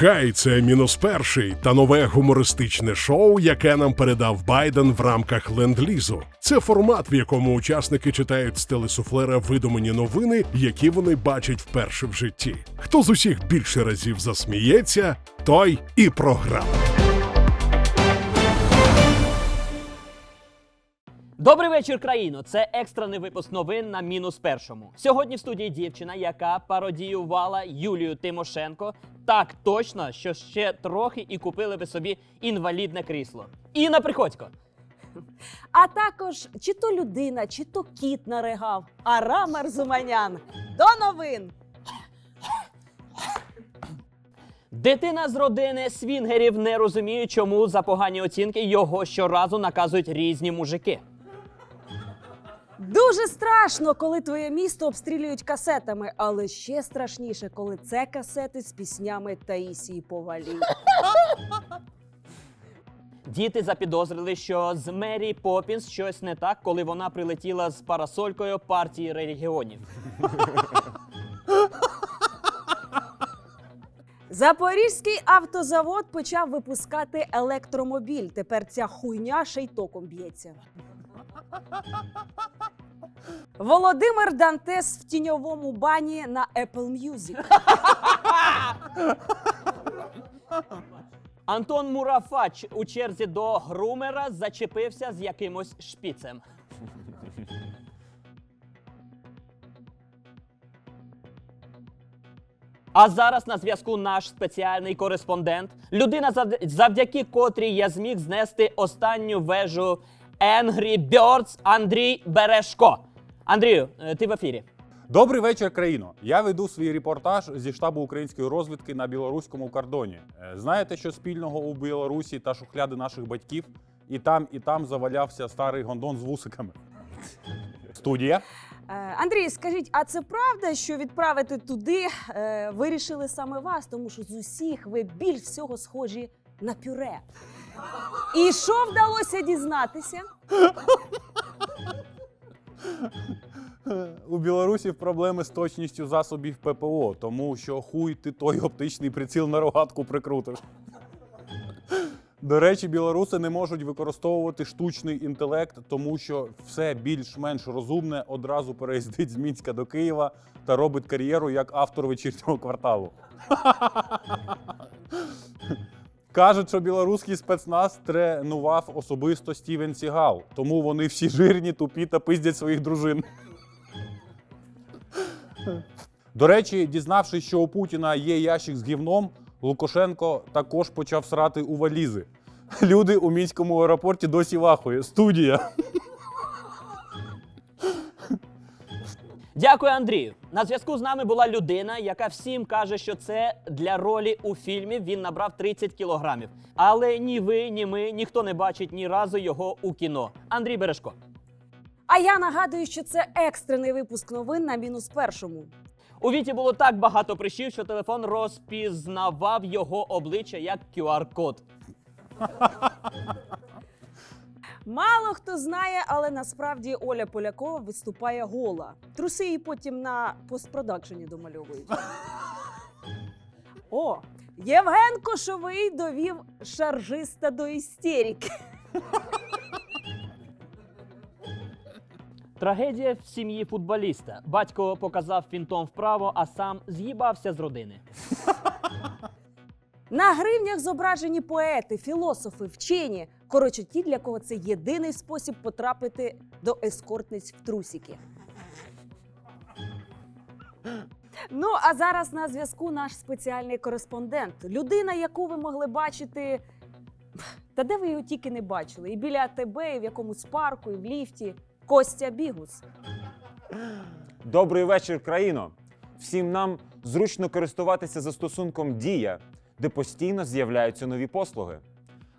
Хай це мінус перший та нове гумористичне шоу, яке нам передав Байден в рамках ленд-лізу. Це формат, в якому учасники читають з телесуфлера видумані новини, які вони бачать вперше в житті. Хто з усіх більше разів засміється, той і програв. Добрий вечір, країно. Це екстрений випуск новин на мінус першому. Сьогодні в студії дівчина, яка пародіювала Юлію Тимошенко так точно, що ще трохи і купили би собі інвалідне крісло. Інна Приходько. А також чи то людина, чи то кіт наригав. Арам Арзуманян. До новин! Дитина з родини свінгерів не розуміє, чому за погані оцінки його щоразу наказують різні мужики. Дуже страшно, коли твоє місто обстрілюють касетами, але ще страшніше, коли це касети з піснями Таїсії Повалій. Діти запідозрили, що з Мері Поппінс щось не так, коли вона прилетіла з парасолькою партії регіонів. Запорізький автозавод почав випускати електромобіль. Тепер ця хуйня ще й током б'ється. Володимир Дантес в тіньовому бані на Apple Music. Антон Мурафач у черзі до грумера зачепився з якимось шпіцем. А зараз на зв'язку наш спеціальний кореспондент, людина, завд- завдяки котрій я зміг знести останню вежу Angry Birds Андрій Берешко. Андрію, е, ти в ефірі. Добрий вечір, країно. Я веду свій репортаж зі штабу української розвідки на білоруському кордоні. Е, Знаєте, що спільного у Білорусі та шухляди наших батьків? І там, і там завалявся старий гондон з вусиками. Студія. Е, Андрій, скажіть, а це правда, що відправити туди е, вирішили саме вас, тому що з усіх ви більш всього схожі на пюре. І що вдалося дізнатися? У білорусів проблеми з точністю засобів ППО, тому що хуй ти той оптичний приціл на рогатку прикрутиш. До речі, білоруси не можуть використовувати штучний інтелект, тому що все більш-менш розумне одразу переїздить з Мінська до Києва та робить кар'єру як автор вечірнього кварталу. Кажуть, що білоруський спецназ тренував особисто Стівен Сігал, тому вони всі жирні, тупі та пиздять своїх дружин. До речі, дізнавшись, що у Путіна є ящик з гівном, Лукашенко також почав срати у валізи. Люди у мінському аеропорті досі вахує. Студія. Дякую, Андрію. На зв'язку з нами була людина, яка всім каже, що це для ролі у фільмі він набрав 30 кілограмів. Але ні ви, ні ми, ніхто не бачить ні разу його у кіно. Андрій Бережко. А я нагадую, що це екстрений випуск новин на мінус першому. У Віті було так багато прищів, що телефон розпізнавав його обличчя як QR-код. Мало хто знає, але насправді Оля Полякова виступає гола. Труси її потім на постпродакшені домальовують. О, Євген Кошовий довів шаржиста до істерики. Трагедія в сім'ї футболіста. Батько показав фінтом вправо, а сам з'їбався з родини. На гривнях зображені поети, філософи, вчені. Коротше, ті, для кого це єдиний спосіб потрапити до ескортниць в трусіки. Ну, а зараз на зв'язку наш спеціальний кореспондент. Людина, яку ви могли бачити. Та де ви його тільки не бачили? І біля АТБ, і в якомусь парку, і в ліфті. Костя Бігус. Добрий вечір, країно! Всім нам зручно користуватися застосунком Дія, де постійно з'являються нові послуги.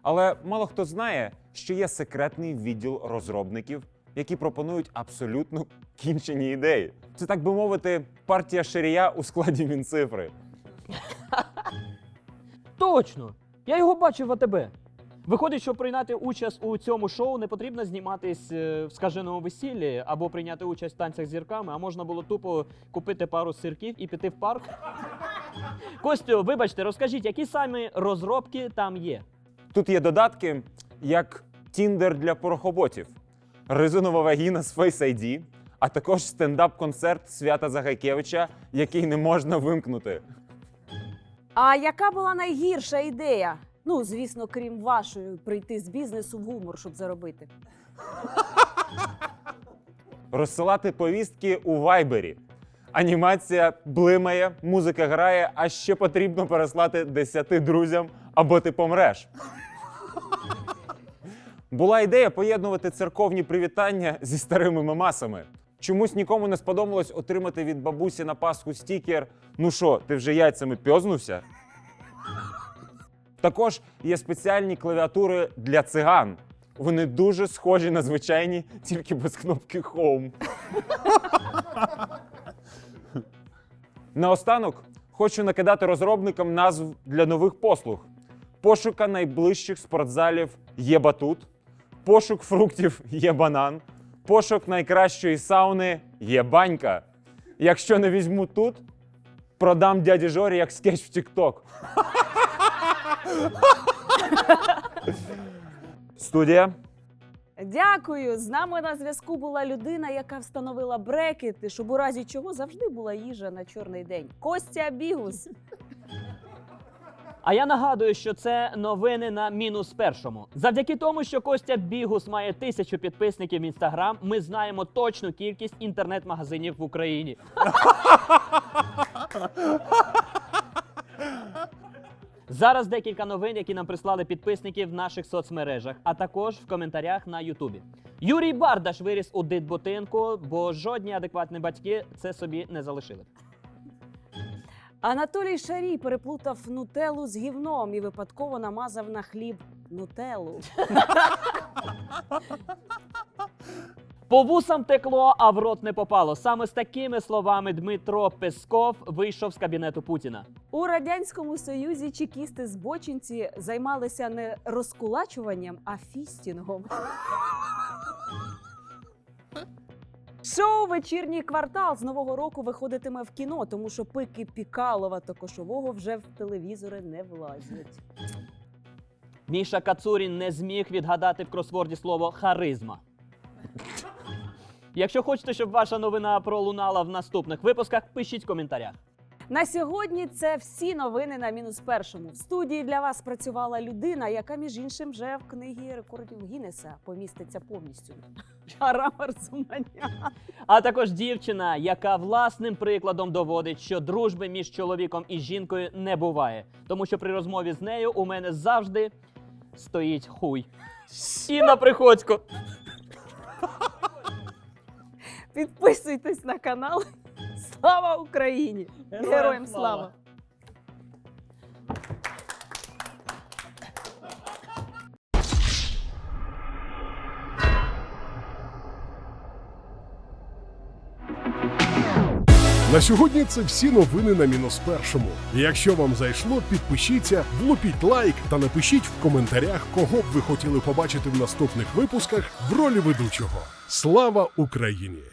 Але мало хто знає, що є секретний відділ розробників, які пропонують абсолютно кінчені ідеї. Це так би мовити, партія ширія у складі Мінцифри. Точно! Я його бачив в АТБ. Виходить, що прийняти участь у цьому шоу не потрібно зніматись е, в скаженому весіллі або прийняти участь в танцях з зірками, а можна було тупо купити пару сирків і піти в парк Костю, вибачте, розкажіть, які самі розробки там є? Тут є додатки, як Тіндер для порохоботів, резинова вагіна з Face ID, а також стендап-концерт Свята Загайкевича, який не можна вимкнути. А яка була найгірша ідея? Ну, звісно, крім вашої, прийти з бізнесу в гумор, щоб заробити. Розсилати повістки у вайбері. Анімація блимає, музика грає, а ще потрібно переслати 10 друзям, або ти помреш. Була ідея поєднувати церковні привітання зі старими мемасами. Чомусь нікому не сподобалось отримати від бабусі на Пасху стікер. Ну що, ти вже яйцями пьознувся? Також є спеціальні клавіатури для циган. Вони дуже схожі на звичайні, тільки без кнопки Home. Наостанок хочу накидати розробникам назв для нових послуг: пошука найближчих спортзалів є батут, пошук фруктів є банан, пошук найкращої сауни є банька. Якщо не візьму тут, продам дяді Жорі як скетч в TikTok. Студія. Дякую. З нами на зв'язку була людина, яка встановила брекети, щоб у разі чого завжди була їжа на чорний день. Костя Бігус. А я нагадую, що це новини на мінус першому. Завдяки тому, що Костя Бігус має тисячу підписників в інстаграм, ми знаємо точну кількість інтернет-магазинів в Україні. Зараз декілька новин, які нам прислали підписники в наших соцмережах, а також в коментарях на Ютубі. Юрій Бардаш виріс у дитбутинку, бо жодні адекватні батьки це собі не залишили. Анатолій Шарій переплутав нутеллу з гівном і випадково намазав на хліб нутеллу. По вусам текло, а в рот не попало. Саме з такими словами Дмитро Песков вийшов з кабінету Путіна. У радянському союзі чекісти збочинці займалися не розкулачуванням, а фістінгом. Шоу Вечірній квартал з нового року виходитиме в кіно, тому що пики Пікалова та Кошового вже в телевізори не влазять. Міша Кацурін не зміг відгадати в кросворді слово харизма. Якщо хочете, щоб ваша новина пролунала в наступних випусках, пишіть в коментарях. На сьогодні це всі новини на мінус першому. В студії для вас працювала людина, яка між іншим вже в книгі рекордів Гіннеса поміститься повністю. Шара Марсуманя. А також дівчина, яка власним прикладом доводить, що дружби між чоловіком і жінкою не буває, тому що при розмові з нею у мене завжди стоїть хуй. Інна Приходько. Підписуйтесь на канал. Слава Україні! Героям слава! На сьогодні це всі новини на мінус першому. Якщо вам зайшло, підпишіться, влупіть лайк та напишіть в коментарях, кого б ви хотіли побачити в наступних випусках в ролі ведучого. Слава Україні!